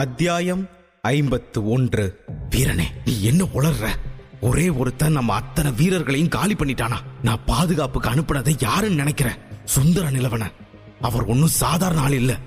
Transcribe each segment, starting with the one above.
அத்தியாயம் ஐம்பத்து ஒன்று. வீரனே நீ என்ன உளர்ற? ஒரே ஒருத்தன் நம்ம அத்தனை வீரர்களையும் காலி பண்ணிட்டானா? நான் பாதுகாப்புக்கு அனுப்புனதை யாருன்னு நினைக்கிறேன் சுந்தர நிலவன. அவர் ஒன்னும் சாதாரண ஆள் இல்ல.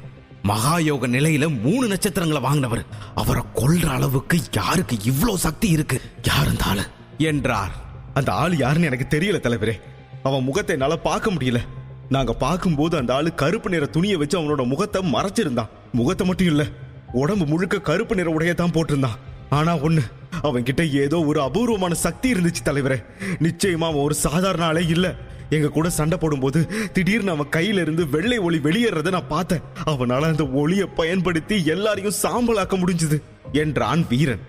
மகாயோக நிலையில மூணு நட்சத்திரங்களை வாங்கினவர். அவரை கொல்ற அளவுக்கு யாருக்கு இவ்ளோ சக்தி இருக்கு? யார் அந்த ஆளு? என்றார். அந்த ஆள் யாருன்னு எனக்கு தெரியல தலைவரே. அவன் முகத்தை என்னால பார்க்க முடியல. நாங்க பார்க்கும்போது அந்த ஆளு கருப்பு நிற துணியை வச்சு அவனோட முகத்தை மறைச்சிருந்தான். முகத்தை மட்டும் இல்ல உடம்பு முழுக்க கருப்பு நிற உடைய தான் போட்டிருந்தான். ஆனா ஒண்ணு அவன் கிட்ட ஏதோ ஒரு அபூர்வமான சக்தி இருந்துச்சு தலைவரே. நிச்சயமா அவன் ஒரு சாதாரண ஆளே இல்ல. எங்க கூட சண்டை போடும்போது திடீர்னு அவன் கையில இருந்து வெள்ளை ஒளி வெளியேறத நான் பார்த்தேன். அவனால அந்த ஒளியை பயன்படுத்தி எல்லாரையும் சாம்பலாக்க முடிஞ்சது என்றான் வீரன்.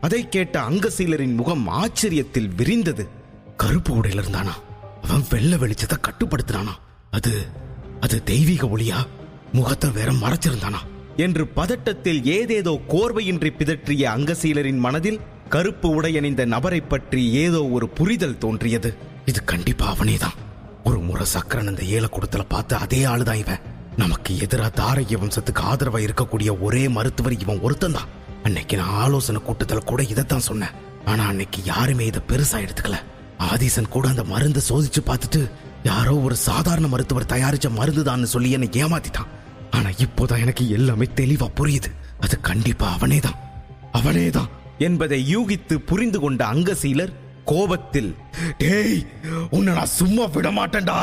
அதை கேட்ட அங்கசீலரின் முகம் ஆச்சரியத்தில் விரிந்தது. கருப்பு உடையில இருந்தானா? அவன் வெள்ள வெளிச்சத்தை கட்டுப்படுத்தினானா? அது அது தெய்வீக ஒளியா? முகத்தை வேற மறைச்சிருந்தானா? என்று பதட்டத்தில் ஏதேதோ கோர்வையின்றி பிதற்றிய அங்கசீலரின் மனதில் கருப்பு உடையணிந்த நபரை பற்றி ஏதோ ஒரு புரிதல் தோன்றியது. இது கண்டிப்பா அவனேதான். ஒரு முறை சக்கரன் அந்த ஏலக்கூடத்துல பார்த்த அதே ஆளுதான் இவன். நமக்கு எதிரா தாரகிய வம்சத்துக்கு ஆதரவா இருக்கக்கூடிய ஒரே மருத்துவர் இவன் ஒருத்தன் தான். அன்னைக்கு நான் ஆலோசனை கூட்டத்துல கூட இதைத்தான் சொன்னேன். ஆனா அன்னைக்கு யாருமே இதை பெருசா எடுத்துக்கல. ஆதிசன் கூட அந்த மருந்தை சோதிச்சு பார்த்துட்டு யாரோ ஒரு சாதாரண மருத்துவர் தயாரிச்ச மருந்துதான்னு சொல்லி என்னை ஏமாத்திட்டான். ஆனா இப்போதான் எனக்கு எல்லாமே தெளிவா புரியுது. அது கண்டிப்பா அவனேதான். அவனேதான் என்பதை யூகித்து புரிந்து கொண்ட அங்கசீலர் கோபத்தில் டேய் உன்னை நான் சும்மா விட மாட்டேன்டா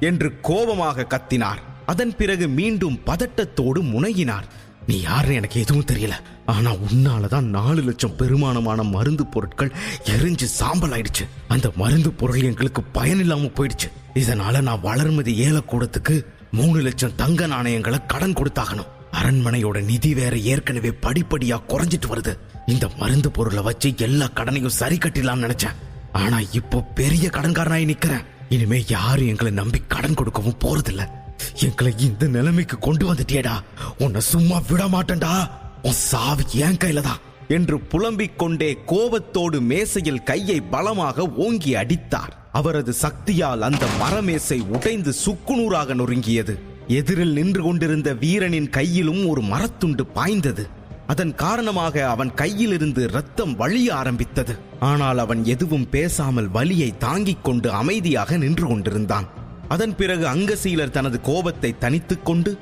என்று கோபமாக கத்தினார். அதன் பிறகு மீண்டும் பதட்டத்தோடு முனகினார். நீ யாருன்னு எனக்கு எதுவும் தெரியல. ஆனா உன்னாலதான் நாலு லட்சம் பெருமானமான மருந்து பொருட்கள் எரிஞ்சு சாம்பல் ஆயிடுச்சு. அந்த மருந்து பொருள் எங்களுக்கு பயன் இல்லாம போயிடுச்சு. இதனால நான் வளர்மதி ஏலக்கூடத்துக்கு மூணு லட்சம் தங்க நாணயங்களை கடன் கொடுத்தாகணும். அரண்மனையோட நிதி வேற ஏற்கனவே படிப்படியா குறைஞ்சிட்டு வருது. இந்த மருந்து பொருளை வச்சு எல்லா கடனையும் சரி கட்டிடலாம்னு நினைச்சேன். ஆனா இப்போ பெரிய கடன்காரனாய் நிக்கிறேன். இனிமே யாரும் எங்களை நம்பி கடன் கொடுக்கவும் போறதில்ல. எங்களை இந்த நிலைமைக்கு கொண்டு வந்துட்டியேடா. உன்னை சும்மா விட மாட்டேன்டா. உன் சாவு என் கையில தான். என்று புலம்பிக் கொண்டே கோபத்தோடு மேசையில் கையை பலமாக ஓங்கி அடித்தார். அவரது சக்தியால் அந்த மரமேசை உடைந்து சுக்குநூறாக நொறுங்கியது. எதிரில் நின்று கொண்டிருந்த வீரனின் கையிலும் ஒரு மரத்துண்டு பாய்ந்தது. அதன் காரணமாக அவன் கையிலிருந்து ரத்தம் வழிய ஆரம்பித்தது. ஆனால் அவன் எதுவும் பேசாமல் வலியை தாங்கிக் கொண்டு அமைதியாக நின்று கொண்டிருந்தான். அதன் பிறகு அங்கசீலர் தனது கோபத்தை தனித்துக் கொண்டு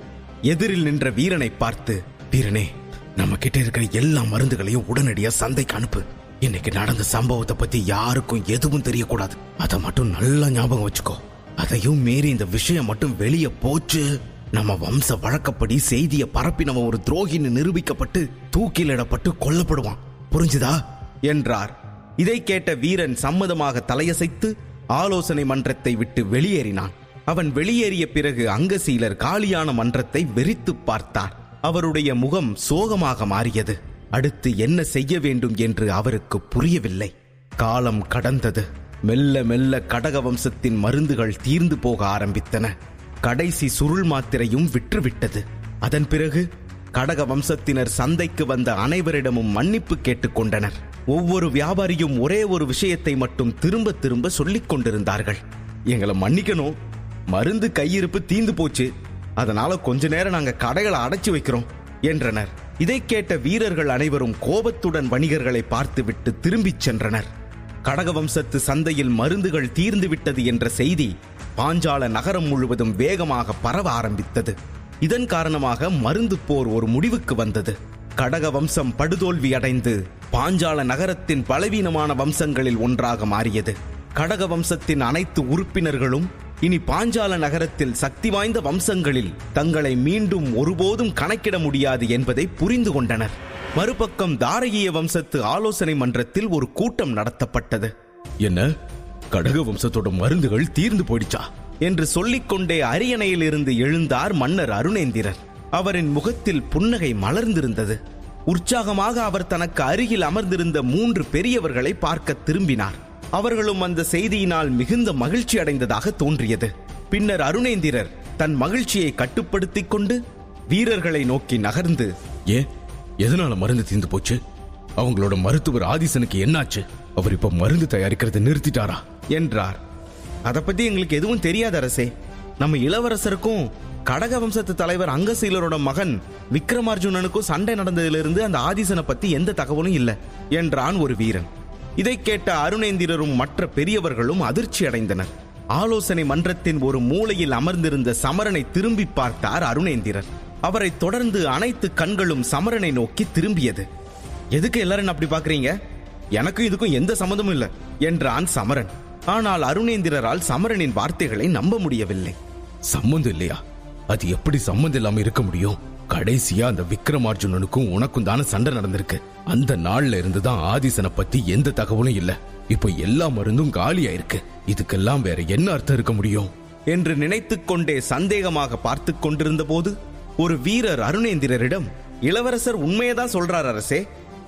எதிரில் நின்ற வீரனை பார்த்து வீரனே நம்ம கிட்ட இருக்கிற எல்லா மருந்துகளையும் உடனடியாக சந்தைக்கு அனுப்பு. இன்னைக்கு நடந்த சம்பவத்தை பத்தி யாருக்கும் எதுவும் தெரியக்கூடாது. அதை மட்டும் நல்லா ஞாபகம் வச்சுக்கோ. அதையும் மீறி இந்த விஷயம் மட்டும் வெளியே போச்சு. நம்ம வம்ச வழக்கப்படி செய்தியை பரப்பினவன் ஒரு துரோகின்னு நிரூபிக்கப்பட்டு தூக்கிலிடப்பட்டு கொல்லப்படுவான். புரிஞ்சுதா? என்றார். இதை கேட்ட வீரன் சம்மதமாக தலையசைத்து ஆலோசனை மன்றத்தை விட்டு வெளியேறினான். அவன் வெளியேறிய பிறகு அங்கசீலர் காலியான மன்றத்தை வெறித்து பார்த்தார். அவருடைய முகம் சோகமாக மாறியது. அடுத்து என்ன செய்ய வேண்டும் என்று அவருக்கு புரியவில்லை. காலம் கடந்தது. மெல்ல மெல்ல கடக வம்சத்தின் மருந்துகள் தீர்ந்து போக ஆரம்பித்தன. கடைசி சுருள் மாத்திரையும் விற்றுவிட்டது. அதன் பிறகு கடக வம்சத்தினர் சந்தைக்கு வந்த அனைவரிடமும் மன்னிப்பு கேட்டுக்கொண்டனர் ஒவ்வொரு வியாபாரியும் ஒரே ஒரு விஷயத்தை மட்டும் திரும்ப திரும்ப சொல்லிக் கொண்டிருந்தார்கள். எங்களை மன்னிக்கணும். மருந்து கையிருப்பு தீந்து போச்சு. அதனால கொஞ்ச நேரம் நாங்க கடைகளை அடைச்சு வைக்கிறோம் என்றனர். இதை கேட்ட வீரர்கள் அனைவரும் கோபத்துடன் வணிகர்களை பார்த்துவிட்டு திரும்பிச் சென்றனர். கடகவம்சத்து சந்தையில் மருந்துகள் தீர்ந்துவிட்டது என்ற செய்தி பாஞ்சால நகரம் முழுவதும் வேகமாக பரவ ஆரம்பித்தது. இதன் காரணமாக மருந்து போர் ஒரு முடிவுக்கு வந்தது. கடக வம்சம் படுதோல்வி அடைந்து பாஞ்சால நகரத்தின் பலவீனமான வம்சங்களில் ஒன்றாக மாறியது. கடக வம்சத்தின் அனைத்து உறுப்பினர்களும் இனி பாஞ்சால நகரத்தில் சக்தி வாய்ந்த வம்சங்களில் தங்களை மீண்டும் ஒருபோதும் கணக்கிட முடியாது என்பதை புரிந்து கொண்டனர். மறுபக்கம் தாரகிய வம்சத்து ஆலோசனை மன்றத்தில் ஒரு கூட்டம் நடத்தப்பட்டது. என்ன? கடக வம்சத்தோட மருந்துகள் தீர்ந்து போயிடுச்சா? என்று சொல்லிக்கொண்டே அரியணையில் இருந்து எழுந்தார் மன்னர் அருணேந்திரர் அவரின் முகத்தில் புன்னகை மலர்ந்திருந்தது. உற்சாகமாக அவர் தனக்கு அருகில் அமர்ந்திருந்த மூன்று பெரியவர்களை பார்க்க திரும்பினார். அவர்களும் அந்த செய்தியினால் மிகுந்த மகிழ்ச்சி அடைந்ததாக தோன்றியது. பின்னர் அருணேந்திரர் தன் மகிழ்ச்சியை கட்டுப்படுத்திக் கொண்டு வீரர்களை நோக்கி நகர்ந்து ஏன் எதனால மருந்து தீர்ந்து போச்சு? அவங்களோட மருத்துவர் ஆதிசனுக்கு என்னாச்சு? அவர் இப்ப மருந்து தயாரிக்கிறதை நிறுத்திட்டாரா? என்றார். அதை பத்தி எங்களுக்கு எதுவும் தெரியாது அரசே. நம்ம இளவரசருக்கும் கடக வம்சத்து தலைவர் அங்கசீலரோட மகன் விக்ரமார்ஜுனனுக்கும் சண்டை நடந்ததிலிருந்து அந்த ஆதிசனை பத்தி எந்த தகவலும் இல்ல என்றான் ஒரு வீரன். இதை கேட்ட அருணேந்திரரும் மற்ற பெரியவர்களும் அதிர்ச்சி அடைந்தனர் ஆலோசனை மன்றத்தின் ஒரு மூலையில் அமர்ந்திருந்த சமரனை திரும்பி பார்த்தார் அருணேந்திரர். அவரை தொடர்ந்து அனைத்து கண்களும் சமரனை நோக்கி திரும்பியது. எதுக்கு எல்லாரும் அப்படி பாக்குறீங்க எனக்கும் இதுக்கும் எந்த சம்மந்தமும் இல்ல என்றான் சமரன். ஆனால் அருணேந்திரரால் சமரனின் வார்த்தைகளை நம்ப முடியவில்லை. சம்மந்தம் இல்லையா? அது எப்படி சம்மந்தம் இல்லாம இருக்க முடியும்? கடைசியா அந்த விக்ரமார்ஜுனனுக்கும் உனக்கும் தானே சண்டை நடந்திருக்கு. அந்த நாள்ல இருந்து தான் ஆதிசனை பத்தி எந்த தகவலும் இல்ல. இப்போ எல்லா மருந்தும் காலியாயிருக்கு இதுக்கெல்லாம் வேற என்ன அர்த்தம் இருக்க முடியும்? என்று நினைத்து கொண்டே சந்தேகமாக பார்த்து கொண்டிருந்த போது ஒரு வீரர் அருணேந்திரரிடம் இளவரசர் உண்மையதான் சொல்றார் அரசே.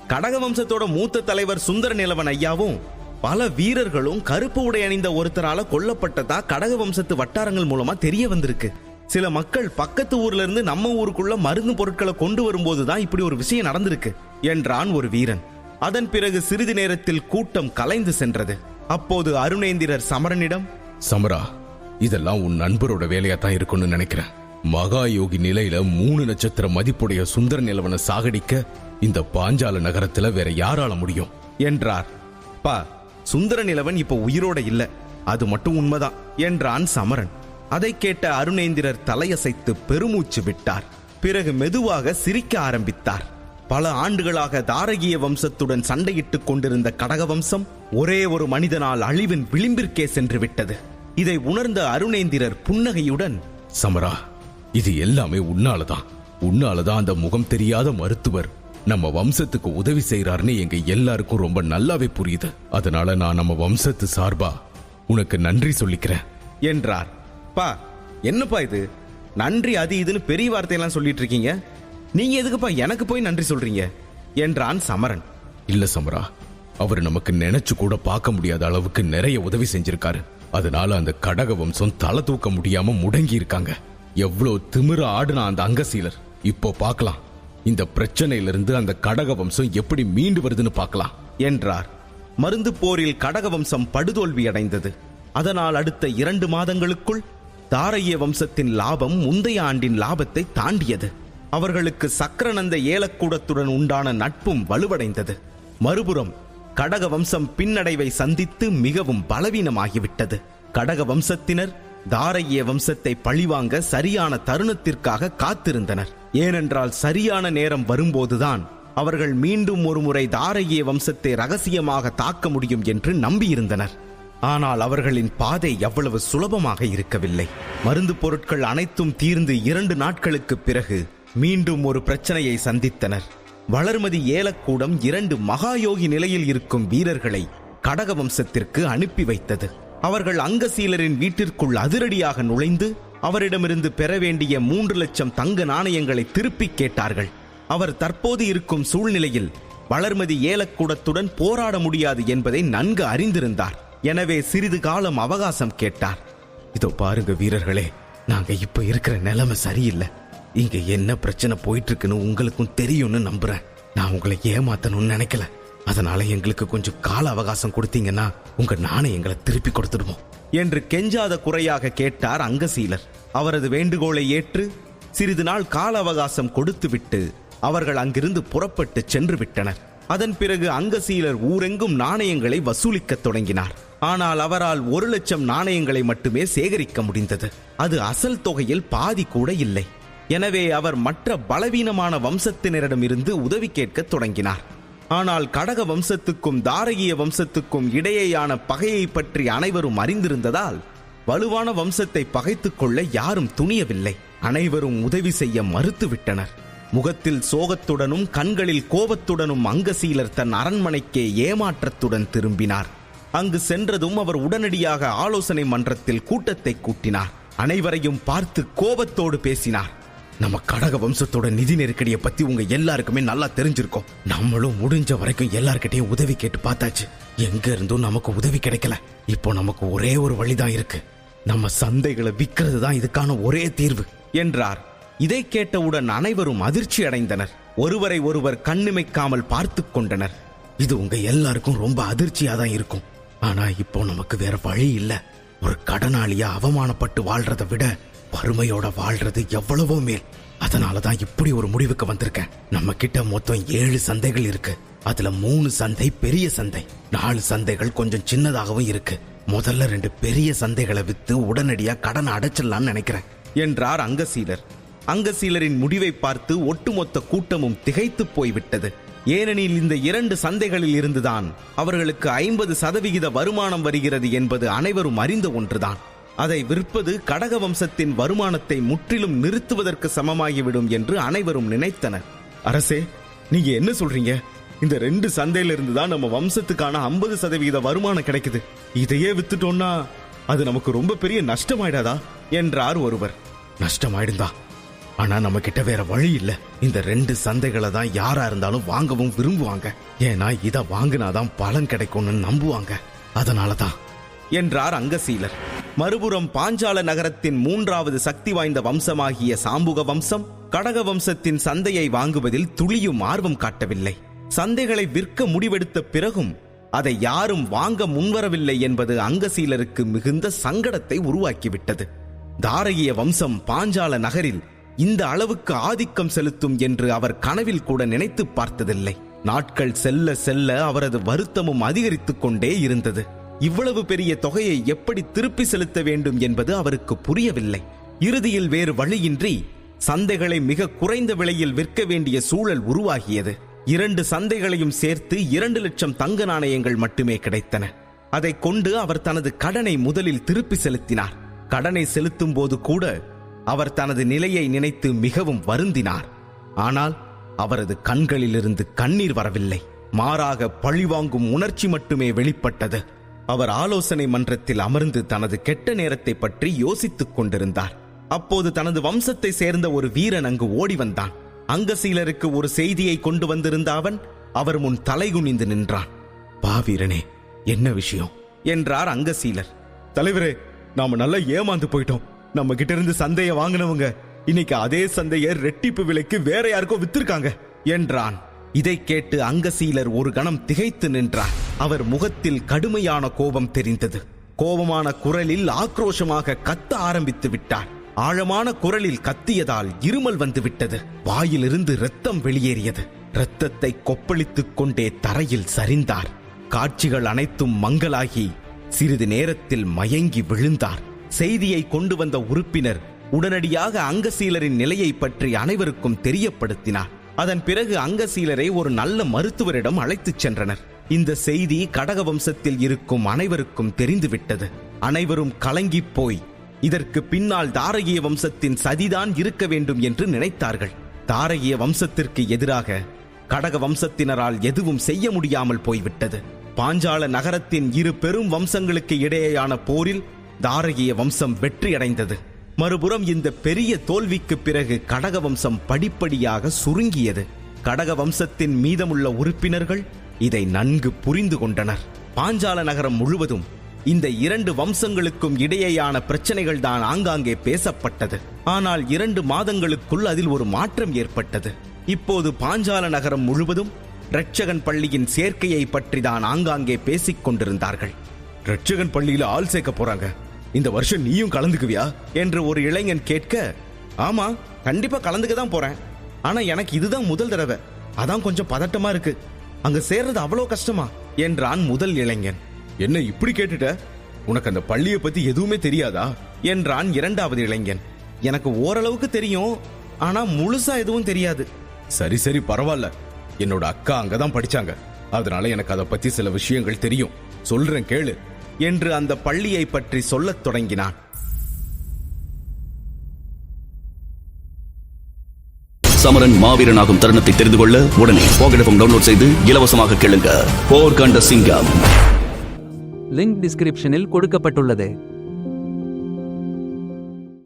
கடக வம்சத்தோட மூத்த தலைவர் சுந்தர நிலவன் ஐயாவும் பல வீரர்களும் கருப்பு உடை அணிந்த ஒருத்தரால கொல்லப்பட்டதா கடக வம்சத்து வட்டாரங்கள் மூலமா தெரிய வந்திருக்கு. சில மக்கள் பக்கத்து ஊர்ல இருந்து நம்ம ஊருக்குள்ள மருந்து பொருட்களை கொண்டு வரும்போது தான் இப்படி ஒரு விஷயம் நடந்திருக்கு என்றான் ஒரு வீரன். அதன் பிறகு சிறிது நேரத்தில் கூட்டம் கலைந்து சென்றது. அப்போது அருணேந்திரர் சமரனிடம் சமரா இதெல்லாம் உன் நண்பரோட வேலையா தான் இருக்கும்னு நினைக்கிறேன். மகா யோகி நிலையில மூணு நட்சத்திர மதிப்புடைய சுந்தர நிலவனை சாகடிக்க இந்த பாஞ்சால நகரத்துல வேற யாரால முடியும்? என்றார். பா சுந்தர நிலவன் இப்ப உயிரோட இல்ல அது மட்டும் உண்மைதான் என்றான் சமரன். அதை கேட்ட அருணேந்திரர் தலையசைத்து பெருமூச்சு விட்டார். பிறகு மெதுவாக சிரிக்க ஆரம்பித்தார். பல ஆண்டுகளாக தாரகிய வம்சத்துடன் சண்டையிட்டுக் கொண்டிருந்த கடக வம்சம் ஒரே ஒரு மனிதனால் அழிவின் விளிம்பிற்கே சென்று விட்டது. இதை உணர்ந்த அருணேந்திரர் புன்னகையுடன் சமரா இது எல்லாமே உன்னாலதான். உன்னாலதான் அந்த முகம் தெரியாத மருத்துவர் நம்ம வம்சத்துக்கு உதவி செய்யறாருன்னு எங்க எல்லாருக்கும் ரொம்ப நல்லாவே புரியுது. அதனால நான் நம்ம வம்சத்து சார்பா உனக்கு நன்றி சொல்லிக்கிறேன் என்றார். பா என்னப்பா இது? நன்றி அது இதுன்னு பெரிய வார்த்தையெல்லாம் சொல்லிட்டு இருக்கீங்க. நீங்க எதுக்குப்பா எனக்கு போய் நன்றி சொல்றீங்க? என்றான் சமரன். இல்ல சமரா அவர் நமக்கு நினைச்சு கூட பார்க்க முடியாத அளவுக்கு நிறைய உதவி செஞ்சிருக்காரு. அதனால அந்த கடக வம்சம் தலை தூக்க முடியாம முடங்கி இருக்காங்க. எவ்வளவு திமிர ஆடுன அந்த அங்கசீலர். இப்போ பார்க்கலாம். இந்த பிரச்சனையிலிருந்து அந்த கடக வம்சம் எப்படி மீண்டு வருதுன்னு பார்க்கலாம். என்றார். மருந்து போரில் கடக வம்சம் படுதோல்வி அடைந்தது அதனால் அடுத்த இரண்டு மாதங்களுக்குள் தாரைய வம்சத்தின் லாபம் முந்தைய ஆண்டின் லாபத்தை தாண்டியது. அவர்களுக்கு சக்கரநந்த ஏலக்கூடத்துடன் உண்டான நட்பும் வலுவடைந்தது. மறுபுறம் கடக வம்சம் பின்னடைவை சந்தித்து மிகவும் பலவீனமாகிவிட்டது. கடக வம்சத்தினர் தாரைய வம்சத்தை பழிவாங்க சரியான தருணத்திற்காக காத்திருந்தனர். ஏனென்றால் சரியான நேரம் வரும்போதுதான் அவர்கள் மீண்டும் ஒருமுறை தாரைய வம்சத்தை ரகசியமாக தாக்க முடியும் என்று நம்பியிருந்தனர். ஆனால் அவர்களின் பாதை எவ்வளவு சுலபமாக இருக்கவில்லை. மருந்து பொருட்கள் அனைத்தும் தீர்ந்து இரண்டு நாட்களுக்குப் பிறகு மீண்டும் ஒரு பிரச்சனையை சந்தித்தனர். வளர்மதி ஏலக்கூடம் இரண்டு மகாயோகி நிலையில் இருக்கும் வீரர்களை கடக வம்சத்திற்கு அனுப்பி வைத்தது. அவர்கள் அங்கசீலரின் வீட்டிற்குள் அதிரடியாக நுழைந்து அவரிடமிருந்து பெற வேண்டிய மூன்று லட்சம் தங்க நாணயங்களை திருப்பிக் கேட்டார்கள். அவர் தற்போது இருக்கும் சூழ்நிலையில் வளர்மதி ஏலக்கூடத்துடன் போராட முடியாது என்பதை நன்கு அறிந்திருந்தார். எனவே சிறிது காலம் அவகாசம் கேட்டார். இதோ பாருங்க வீரர்களே நாங்க இப்ப இருக்கிற நிலைமை சரியில்லை. இங்க என்ன பிரச்சனை போயிட்டு இருக்குன்னு உங்களுக்கும் தெரியும்னு நம்புறேன். நான் உங்களை ஏமாத்தணும்னு நினைக்கல. அதனால எங்களுக்கு கொஞ்சம் கால அவகாசம் கொடுத்தீங்கன்னா உங்க நாணயங்களை திருப்பி கொடுத்துடுவோம் என்று கெஞ்சாத குறையாக கேட்டார் அங்கசீலர். அவரது வேண்டுகோளை ஏற்று சிறிது நாள் கால அவகாசம் கொடுத்துவிட்டு அவர்கள் அங்கிருந்து புறப்பட்டு சென்று விட்டனர். அதன் பிறகு அங்கசீலர் ஊரெங்கும் நாணயங்களை வசூலிக்கத் தொடங்கினார். ஆனால் அவரால் ஒரு லட்சம் நாணயங்களை மட்டுமே சேகரிக்க முடிந்தது. அது அசல் தொகையில் பாதி கூட இல்லை. எனவே அவர் மற்ற பலவீனமான வம்சத்தினரிடமிருந்து உதவி கேட்கத் தொடங்கினார். ஆனால் கடக வம்சத்துக்கும் தாரகிய வம்சத்துக்கும் இடையேயான பகையை பற்றி அனைவரும் அறிந்திருந்ததால் வலுவான வம்சத்தை பகைத்துக் கொள்ள யாரும் துணியவில்லை. அனைவரும் உதவி செய்ய மறுத்துவிட்டனர். முகத்தில் சோகத்துடனும் கண்களில் கோபத்துடனும் அங்கசீலர் தன் அரண்மனைக்கே ஏமாற்றத்துடன் திரும்பினார். அங்கு சென்றதும் அவர் உடனடியாக ஆலோசனை மன்றத்தில் கூட்டத்தை கூட்டினார். அனைவரையும் பார்த்து கோபத்தோடு பேசினார். நம்ம கடக வம்சத்தோட நிதி நெருக்கடியை பத்தி உங்க எல்லாருக்குமே நல்லா தெரிஞ்சிருக்கோம். நம்மளும் முடிஞ்ச வரைக்கும் எல்லார்கிட்டயும் உதவி கேட்டு பார்த்தாச்சு. எங்க இருந்தும் நமக்கு உதவி கிடைக்கல. இப்போ நமக்கு ஒரே ஒரு வழிதான் இருக்கு. நம்ம சந்தைகளை விற்கிறது தான் இதுக்கான ஒரே தீர்வு என்றார். இதை கேட்டவுடன் அனைவரும் அதிர்ச்சி அடைந்தனர். ஒருவரை ஒருவர் கண்ணிமைக்காமல் பார்த்து கொண்டனர். இது உங்க எல்லாருக்கும் ரொம்ப அதிர்ச்சியா தான் இருக்கும். ஆனா இப்போ நமக்கு வேற வழி இல்ல. ஒரு கடனாளியா அவமானப்பட்டு வாழ்றதை விட வறுமையோட வாழ்றது எவ்வளவோ மேல். அதனாலதான் இப்படி ஒரு முடிவுக்கு வந்திருக்கேன். நம்ம கிட்ட மொத்தம் ஏழு சந்தைகள் இருக்கு. அதுல மூணு சந்தை பெரிய சந்தை. நாலு சந்தைகள் கொஞ்சம் சின்னதாகவும் இருக்கு. முதல்ல ரெண்டு பெரிய சந்தைகளை வித்து உடனடியா கடனை அடைச்சிடலாம்னு நினைக்கிறேன். என்றார் அங்கசீலர். அங்கசீலரின் முடிவை பார்த்து ஒட்டுமொத்த கூட்டமும் திகைத்து போய்விட்டது. ஏனெனில் இந்த இரண்டு சந்தைகளில் இருந்துதான் அவர்களுக்கு ஐம்பது சதவிகித வருமானம் வருகிறது என்பது அனைவரும் அறிந்த ஒன்றுதான். அதை விற்பது கடக வம்சத்தின் வருமானத்தை முற்றிலும் நிறுத்துவதற்கு சமமாகிவிடும் என்று அனைவரும் நினைத்தனர். அரசே நீங்க என்ன சொல்றீங்க? இந்த ரெண்டு சந்தையில இருந்து தான் நம்ம வம்சத்துக்கான ஐம்பது சதவிகித வருமானம் கிடைக்குது. இதையே வித்துட்டோம்னா அது நமக்கு ரொம்ப பெரிய நஷ்டமாயிடாதா? என்றார் ஒருவர். நஷ்டமாயிடுந்தா ஆனா நம்ம கிட்ட வேற வழி இல்ல. இந்த ரெண்டு சந்தைகளை தான் யாரா இருந்தாலும் வாங்கவும் விரும்புவாங்க. ஏன்னா இத வாங்கினாதான் பலன் கிடைக்கும்னு நம்புவாங்க. அதனாலதான் என்றார் அங்கசீலர். மறுபுறம் பாஞ்சால நகரத்தின் மூன்றாவது சக்தி வாய்ந்த வம்சமாகிய சாம்புக வம்சம் கடக வம்சத்தின் சந்தையை வாங்குவதில் துளியும் ஆர்வம் காட்டவில்லை. சந்தைகளை விற்க முடிவெடுத்த பிறகும் அதை யாரும் வாங்க முன்வரவில்லை என்பது அங்கசீலருக்கு மிகுந்த சங்கடத்தை உருவாக்கிவிட்டது. தாரகிய வம்சம் பாஞ்சால நகரில் இந்த அளவுக்கு ஆதிக்கம் செலுத்தும் என்று அவர் கனவில் கூட நினைத்து பார்த்ததில்லை. நாட்கள் செல்ல செல்ல அவரது வருத்தமும் அதிகரித்துக் கொண்டே இருந்தது. இவ்வளவு பெரிய தொகையை எப்படி திருப்பி செலுத்த வேண்டும் என்பது அவருக்கு புரியவில்லை. இறுதியில் வேறு வழியின்றி சந்தைகளை மிக குறைந்த விலையில் விற்க வேண்டிய சூழல் உருவாகியது. இரண்டு சந்தைகளையும் சேர்த்து இரண்டு லட்சம் தங்க நாணயங்கள் மட்டுமே கிடைத்தன. அதை கொண்டு அவர் தனது கடனை முதலில் திருப்பி செலுத்தினார். கடனை செலுத்தும் போது கூட அவர் தனது நிலையை நினைத்து மிகவும் வருந்தினார். ஆனால் அவரது கண்களிலிருந்து கண்ணீர் வரவில்லை. மாறாக பழிவாங்கும் உணர்ச்சி மட்டுமே வெளிப்பட்டது. அவர் ஆலோசனை மன்றத்தில் அமர்ந்து தனது கெட்ட நேரத்தை பற்றி யோசித்துக் கொண்டிருந்தார். அப்போது தனது வம்சத்தை சேர்ந்த ஒரு வீரன் அங்கு ஓடி வந்தான். அங்கசீலருக்கு ஒரு செய்தியை கொண்டு வந்திருந்த அவன் அவர் முன் தலைகுனிந்து நின்றான். பா வீரனே என்ன விஷயம்? என்றார் அங்கசீலர். தலைவரே நாம நல்லா ஏமாந்து போயிட்டோம். நம்ம கிட்ட இருந்து சந்தையை வாங்கினவங்க இன்னைக்கு அதே சந்தையை ரெட்டிப்பு விலைக்கு வேற யாருக்கோ வித்திருக்காங்க என்றான். இதை கேட்டு அங்கசீலர் ஒரு கணம் திகைத்து நின்றார் அவர் முகத்தில் கடுமையான கோபம் தெரிந்தது. கோபமான குரலில் ஆக்ரோஷமாக கத்த ஆரம்பித்து விட்டார் ஆழமான குரலில் கத்தியதால் இருமல் வந்து விட்டது. வாயிலிருந்து ரத்தம் வெளியேறியது. இரத்தத்தை கொப்பளித்துக் கொண்டே தரையில் சரிந்தார். காட்சிகள் அனைத்தும் மங்கலாகி சிறிது நேரத்தில் மயங்கி விழுந்தார். செய்தியை கொண்டு வந்த உறுப்பினர் உடனடியாக அங்கசீலரின் நிலையை பற்றி அனைவருக்கும் தெரியப்படுத்தினார். அதன் பிறகு அங்கசீலரை ஒரு நல்ல மருத்துவரிடம் அழைத்துச் சென்றனர். இந்த செய்தி கடக வம்சத்தில் இருக்கும் அனைவருக்கும் தெரிந்துவிட்டது. அனைவரும் கலங்கி போய் இதற்கு பின்னால் தாரகிய வம்சத்தின் சதிதான் இருக்க வேண்டும் என்று நினைத்தார்கள். தாரகிய வம்சத்திற்கு எதிராக கடக வம்சத்தினரால் எதுவும் செய்ய முடியாமல் போய்விட்டது. பாஞ்சால நகரத்தின் இரு பெரும் வம்சங்களுக்கு இடையேயான போரில் தாரகிய வம்சம் வெற்றியடைந்தது. மறுபுறம் இந்த பெரிய தோல்விக்கு பிறகு கடக வம்சம் படிப்படியாக சுருங்கியது. கடக வம்சத்தின் மீதமுள்ள உறுப்பினர்கள் இதை நன்கு புரிந்து கொண்டனர். பாஞ்சால நகரம் முழுவதும் இந்த இரண்டு வம்சங்களுக்கும் இடையேயான பிரச்சனைகள் தான் ஆங்காங்கே பேசப்பட்டது. ஆனால் இரண்டு மாதங்களுக்குள் அதில் ஒரு மாற்றம் ஏற்பட்டது. இப்போது பாஞ்சால நகரம் முழுவதும் ரட்சகன் பள்ளியின் சேர்க்கையை பற்றி தான் ஆங்காங்கே பேசிக் கொண்டிருந்தார்கள். ரட்சகன் பள்ளியில ஆள் சேர்க்க போறாங்க. இந்த வருஷம் நீயும் கலந்துக்குவியா? என்று ஒரு இளைஞன் கேட்க ஆமா கண்டிப்பா கலந்துக்க தான் போறேன். ஆனா எனக்கு இதுதான் முதல் தடவை. அதான் கொஞ்சம் பதட்டமா இருக்கு. அங்க சேர்றது அவ்வளோ கஷ்டமா? என்றான் முதல் இளைஞன். என்ன இப்படி கேட்டுட்ட? உனக்கு அந்த பள்ளியை பத்தி எதுவுமே தெரியாதா? என்றான் இரண்டாவது இளைஞன். எனக்கு ஓரளவுக்கு தெரியும் ஆனா முழுசா எதுவும் தெரியாது. சரி சரி பரவாயில்ல. என்னோட அக்கா அங்கதான் படிச்சாங்க. அதனால எனக்கு அதை பத்தி சில விஷயங்கள் தெரியும். சொல்றேன் கேளு. என்று அந்த பள்ளியை பற்றி சொல்லத் தொடங்கினான். சமரன் மாவீரனாகும் தருணத்தை தெரிந்து கொள்ள உடனே போகடஃபம் டவுன்லோட் செய்து இலவசமாக கேளுங்க. போர் கண்ட சிங்கம். லிங்க் டிஸ்கிரிப்ஷனில் கொடுக்கப்பட்டுள்ளது.